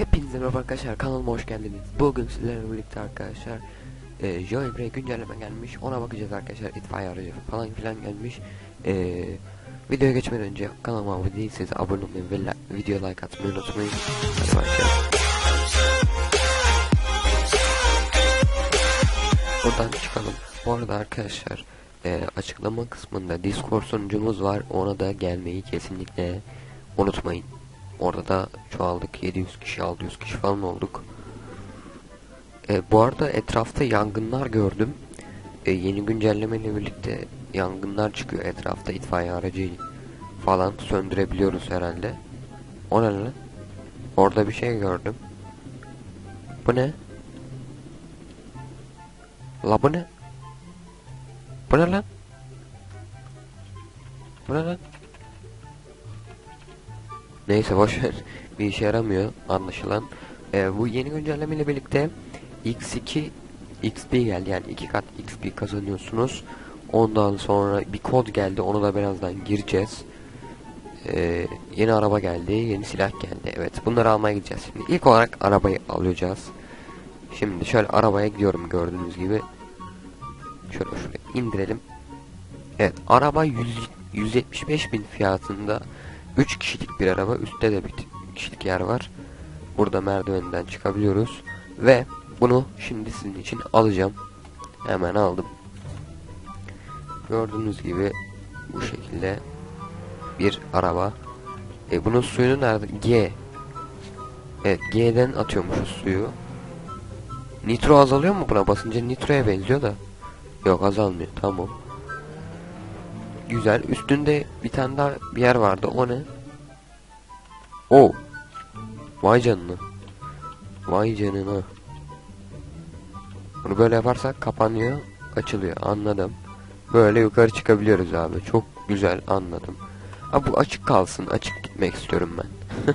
Hepinize merhaba arkadaşlar kanalıma hoş geldiniz. Bugün sizlerle birlikte arkadaşlar e, Jailbreak güncelleme gelmiş. Ona bakacağız arkadaşlar. itfaiye aracı falan filan gelmiş. E, videoya geçmeden önce kanalıma abone değilseniz abone olmayı ve like, video like atmayı unutmayın. Hadi başlayalım. Buradan çıkalım. Bu arada arkadaşlar e, açıklama kısmında Discord sunucumuz var. Ona da gelmeyi kesinlikle unutmayın. Orada da çoğaldık. 700 kişi 600 kişi falan olduk. E, bu arada etrafta yangınlar gördüm. E, yeni güncellemeyle birlikte yangınlar çıkıyor etrafta itfaiye aracı falan söndürebiliyoruz herhalde. O ne? Orada bir şey gördüm. Bu ne? La bu ne? Bu ne lan? Bu ne lan? Neyse boşver. Bir işe yaramıyor anlaşılan. Ee, bu yeni güncelleme ile birlikte X2 XP geldi yani iki kat XP kazanıyorsunuz. Ondan sonra bir kod geldi onu da birazdan gireceğiz. Ee, yeni araba geldi, yeni silah geldi. Evet bunları almaya gideceğiz şimdi. İlk olarak arabayı alacağız. Şimdi şöyle arabaya gidiyorum gördüğünüz gibi. Şöyle şuraya indirelim. Evet araba 100, 175 bin fiyatında 3 kişilik bir araba. Üstte de bir kişilik yer var. Burada merdivenden çıkabiliyoruz. Ve bunu şimdi sizin için alacağım. Hemen aldım. Gördüğünüz gibi bu şekilde bir araba. E bunun suyunu nerede? G. Evet G'den atıyormuşuz suyu. Nitro azalıyor mu buna basınca? Nitro'ya benziyor da. Yok azalmıyor. Tamam. Güzel. Üstünde bir tane daha bir yer vardı. O ne? O. Vay canına. Vay canına. Bunu böyle yaparsak kapanıyor, açılıyor. Anladım. Böyle yukarı çıkabiliyoruz abi. Çok güzel anladım. Ha bu açık kalsın. Açık gitmek istiyorum ben.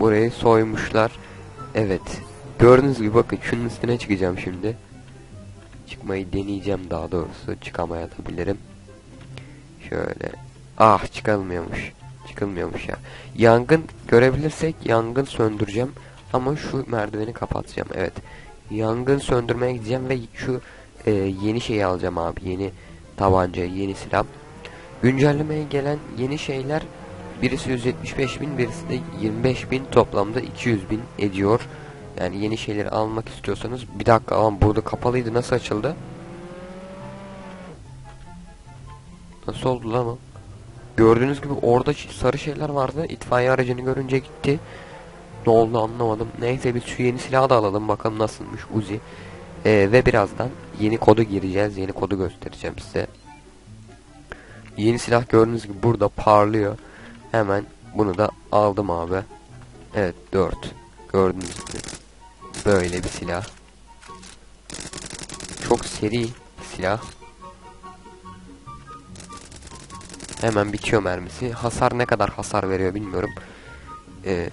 Burayı soymuşlar. Evet. Gördüğünüz gibi bakın şunun üstüne çıkacağım şimdi. Çıkmayı deneyeceğim daha doğrusu. Çıkamayabilirim. Şöyle. Ah çıkılmıyormuş. Çıkılmıyormuş ya. Yangın görebilirsek yangın söndüreceğim. Ama şu merdiveni kapatacağım. Evet. Yangın söndürmeye gideceğim ve şu e, yeni şeyi alacağım abi. Yeni tabanca, yeni silah. Güncellemeye gelen yeni şeyler birisi 175 bin, birisi de 25 bin toplamda 200 bin ediyor. Yani yeni şeyleri almak istiyorsanız bir dakika ama burada kapalıydı nasıl açıldı? Nasıl oldu lan o? Gördüğünüz gibi orada sarı şeyler vardı. İtfaiye aracını görünce gitti. Ne oldu anlamadım. Neyse biz şu yeni silahı da alalım bakalım nasılmış Uzi. Ee, ve birazdan yeni kodu gireceğiz. Yeni kodu göstereceğim size. Yeni silah gördüğünüz gibi burada parlıyor. Hemen bunu da aldım abi. Evet 4. Gördüğünüz gibi. Böyle bir silah. Çok seri silah. Hemen bitiyor mermisi. Hasar ne kadar hasar veriyor bilmiyorum. Ee,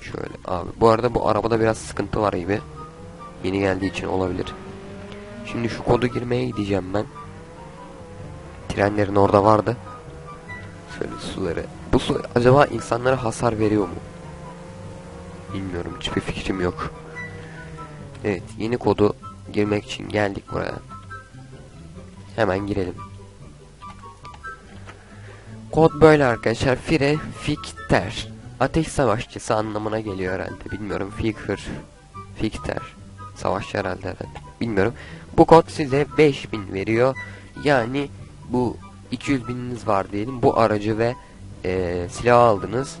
şöyle abi. Bu arada bu arabada biraz sıkıntı var gibi. Yeni geldiği için olabilir. Şimdi şu kodu girmeye gideceğim ben. Trenlerin orada vardı. Şöyle suları. Bu su acaba insanlara hasar veriyor mu? Bilmiyorum. Hiçbir fikrim yok. Evet. Yeni kodu girmek için geldik buraya. Hemen girelim. Kod böyle arkadaşlar. Fire Fikter. Ateş savaşçısı anlamına geliyor herhalde. Bilmiyorum. Fikir. Fikter. Savaşçı herhalde herhalde. Bilmiyorum. Bu kod size 5000 veriyor. Yani bu 200 bininiz var diyelim. Bu aracı ve e, silah aldınız.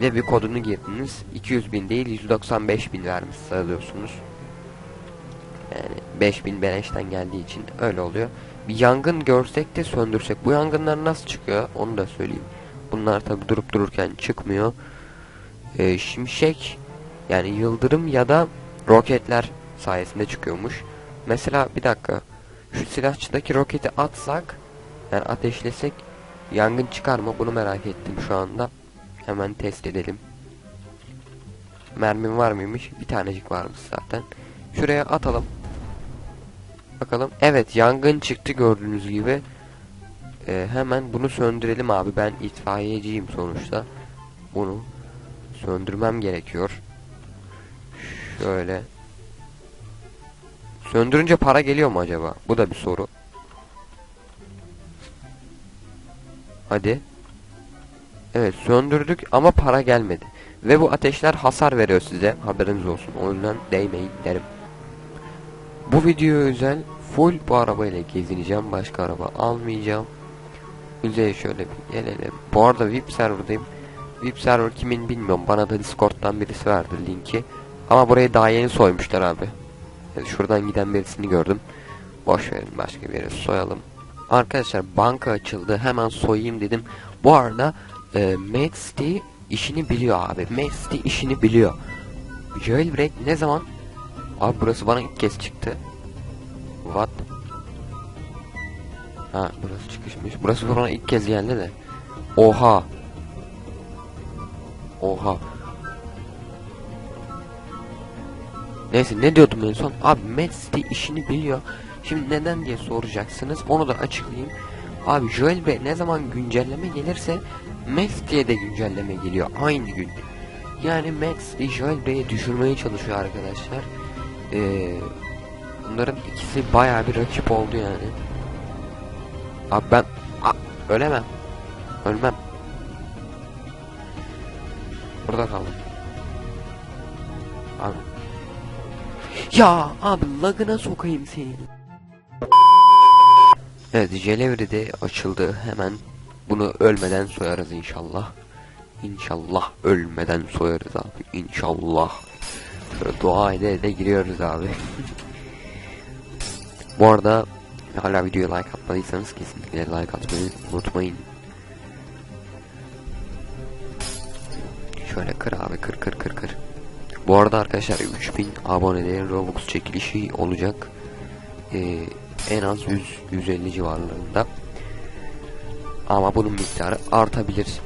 Ve bir kodunu girdiniz. 200 bin değil 195 bin vermiş sayılıyorsunuz. Yani 5000 beleşten geldiği için öyle oluyor. Bir yangın görsek de söndürsek. Bu yangınlar nasıl çıkıyor onu da söyleyeyim. Bunlar tabi durup dururken çıkmıyor. Ee, şimşek yani yıldırım ya da roketler sayesinde çıkıyormuş. Mesela bir dakika. Şu silahçıdaki roketi atsak yani ateşlesek yangın çıkar mı? Bunu merak ettim şu anda. Hemen test edelim. Mermim var mıymış? Bir tanecik varmış zaten. Şuraya atalım. Bakalım. Evet yangın çıktı gördüğünüz gibi. Ee, hemen bunu söndürelim abi. Ben itfaiyeciyim sonuçta. Bunu söndürmem gerekiyor. Şöyle. Söndürünce para geliyor mu acaba? Bu da bir soru. Hadi. Evet söndürdük ama para gelmedi. Ve bu ateşler hasar veriyor size. Haberiniz olsun. O yüzden değmeyin derim. Bu video özel full bu arabayla gezineceğim. Başka araba almayacağım. Müzeye şöyle bir gelelim. Bu arada VIP serverdayım. VIP server kimin bilmiyorum. Bana da Discord'dan birisi verdi linki. Ama burayı daha yeni soymuşlar abi. Yani şuradan giden birisini gördüm. Boş verin başka bir soyalım. Arkadaşlar banka açıldı. Hemen soyayım dedim. Bu arada e, Max D işini biliyor abi. D işini biliyor. Jailbreak ne zaman? Abi burası bana ilk kez çıktı. What? Ha burası çıkışmış. Burası bana ilk kez geldi de. Oha. Oha. Neyse ne diyordum en son? Abi Messi işini biliyor. Şimdi neden diye soracaksınız. Onu da açıklayayım. Abi Joel Bey ne zaman güncelleme gelirse Max diye de güncelleme geliyor aynı gün. Yani Max Joel Bey'i düşürmeye çalışıyor arkadaşlar. Ee, bunların ikisi bayağı bir rakip oldu yani. Abi ben A, ölemem. Ölmem. Burada kaldım. Abi. Ya abi lagına sokayım seni. Evet Jelevri de açıldı hemen. Bunu ölmeden soyarız inşallah. İnşallah ölmeden soyarız abi. İnşallah. Şöyle dua ede ede giriyoruz abi. Bu arada hala videoya like atmadıysanız kesinlikle like atmayı unutmayın. Şöyle kır abi kır kır kır kır. Bu arada arkadaşlar 3000 abonelerin Robux çekilişi olacak. Ee, en az 100 150 civarlarında. Ama bunun miktarı artabilir.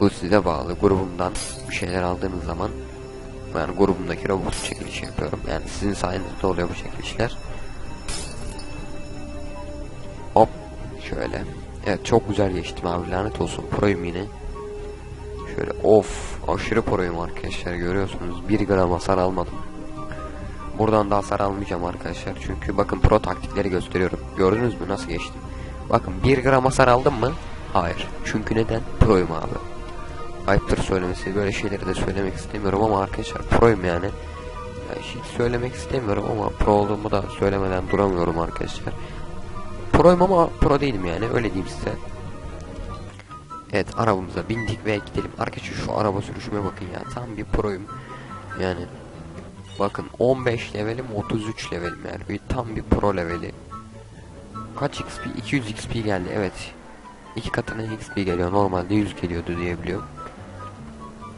Bu size bağlı. Grubumdan bir şeyler aldığınız zaman yani grubumdaki Robux çekilişi yapıyorum. Yani sizin sayenizde oluyor bu çekilişler. Hop şöyle. Evet çok güzel geçtim abi lanet olsun proyum yine. Şöyle of aşırı proyum arkadaşlar görüyorsunuz 1 gram hasar almadım. Buradan da hasar almayacağım arkadaşlar çünkü bakın pro taktikleri gösteriyorum. Gördünüz mü nasıl geçtim? Bakın 1 gram hasar aldım mı? Hayır. Çünkü neden? Proyum abi. Ayıptır söylemesi böyle şeyleri de söylemek istemiyorum ama arkadaşlar proyum yani. yani hiç söylemek istemiyorum ama pro olduğumu da söylemeden duramıyorum arkadaşlar. Proyum ama pro değilim yani öyle diyeyim size. Evet arabamıza bindik ve gidelim. Arkadaşlar şu araba sürüşüme bakın ya. Tam bir proyum. Yani bakın 15 levelim 33 levelim yani. Tam bir pro leveli. Kaç XP? 200 XP geldi evet. İki katına XP geliyor. Normalde 100 geliyordu diye biliyorum.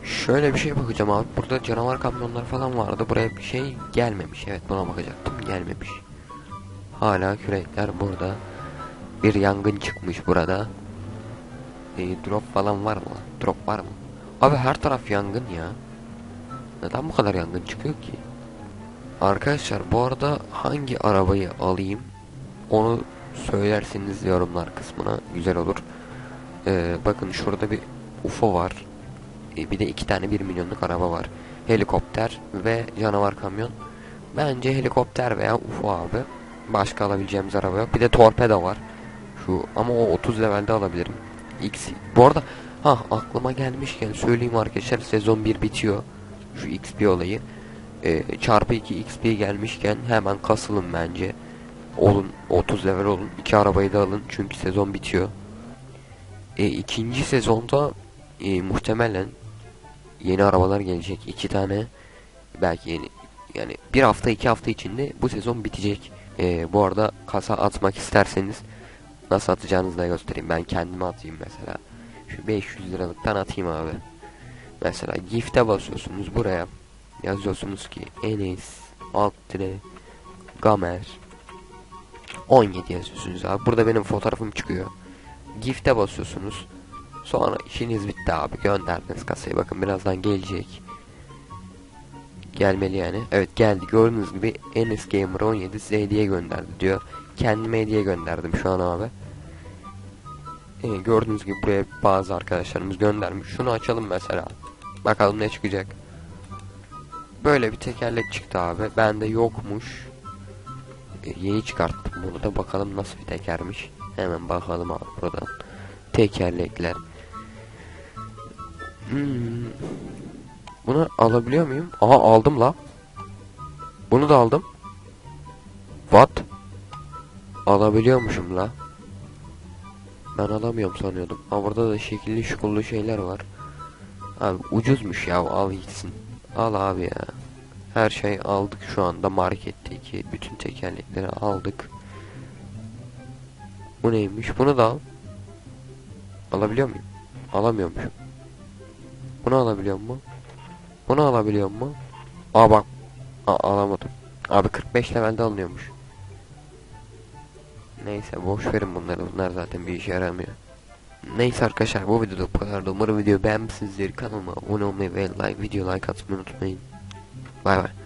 Şöyle bir şey bakacağım abi. Burada canavar kamyonlar falan vardı. Buraya bir şey gelmemiş. Evet buna bakacaktım. Gelmemiş. Hala kürekler burada. Bir yangın çıkmış burada. E, drop falan var mı? Drop var mı? Abi her taraf yangın ya. Neden bu kadar yangın çıkıyor ki? Arkadaşlar bu arada hangi arabayı alayım onu söylerseniz yorumlar kısmına güzel olur. Ee, bakın şurada bir UFO var. Ee, bir de iki tane 1 milyonluk araba var. Helikopter ve canavar kamyon. Bence helikopter veya UFO abi. Başka alabileceğimiz araba yok. Bir de torpedo var. Şu ama o 30 levelde alabilirim. X. Bu arada ha aklıma gelmişken söyleyeyim arkadaşlar sezon 1 bitiyor. Şu XP olayı. Ee, çarpı 2 XP gelmişken hemen kasılın bence. Olun 30 level olun. iki arabayı da alın çünkü sezon bitiyor. E, ikinci sezonda e, muhtemelen yeni arabalar gelecek. iki tane belki yeni yani bir hafta iki hafta içinde bu sezon bitecek. E, bu arada kasa atmak isterseniz nasıl atacağınızı da göstereyim. Ben kendime atayım mesela. Şu 500 liralıktan atayım abi. Mesela gift'e basıyorsunuz buraya. Yazıyorsunuz ki Enes alt Gamer 17 yazıyorsunuz abi. Burada benim fotoğrafım çıkıyor. Gift'e basıyorsunuz. Sonra işiniz bitti abi. Gönderdiniz kasayı. Bakın birazdan gelecek. Gelmeli yani. Evet geldi. Gördüğünüz gibi Enes Gamer 17 size hediye gönderdi diyor. Kendime hediye gönderdim şu an abi. Ee, gördüğünüz gibi buraya bazı arkadaşlarımız göndermiş. Şunu açalım mesela. Bakalım ne çıkacak. Böyle bir tekerlek çıktı abi. Bende yokmuş. Yeni çıkarttım bunu da bakalım nasıl bir tekermiş. Hemen bakalım abi buradan. Tekerlekler. Hmm. Bunu alabiliyor muyum? Aha aldım la. Bunu da aldım. What? Alabiliyormuşum la. Ben alamıyorum sanıyordum. Ama burada da şekilli şukullu şeyler var. Abi ucuzmuş ya al gitsin. Al abi ya. Her şey aldık şu anda marketteki bütün tekerlekleri aldık. Bu neymiş? Bunu da al. Alabiliyor muyum? Alamıyormuşum. Bunu alabiliyor mu? Bunu alabiliyor mu? Aa bak. Aa, alamadım. Abi 45 levelde alınıyormuş. Neyse boş verin bunları. Bunlar zaten bir işe yaramıyor. Neyse arkadaşlar bu videoda bu kadar. Umarım video beğenmişsinizdir. Kanalıma abone olmayı ve like video like atmayı unutmayın. 来来